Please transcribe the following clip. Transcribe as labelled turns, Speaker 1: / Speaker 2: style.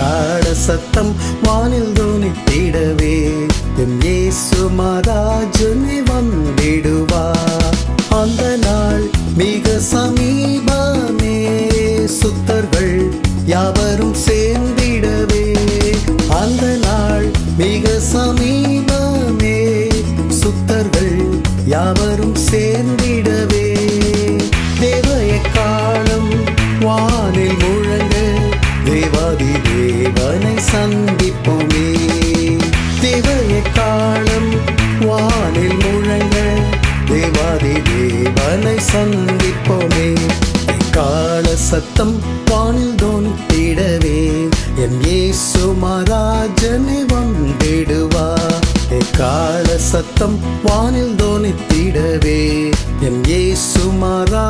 Speaker 1: காட சத்தம் வானில் தோணித்திடவே. என் இயேசு மகாராஜனை வந்திடுவா. அந்த நாள் மிக சமீபமே. சுத்தர்கள் யாவரும் சேர்ந்திடவே. அந்த நாள் மிக சமீபமே. சுத்தர்கள் யாவரும் சேர்ந்திடவே. தேவய காலம் வானில் முழங்க தேவாதி தேவனை சந்திப்போமே. கால சத்தம் வானில் தோன்றிடவே என் ஏசு மகாராஜனை வந்திடுவா. கால சத்தம் வானில் தோனித்திடவே என் ஏசு மகாராஜனை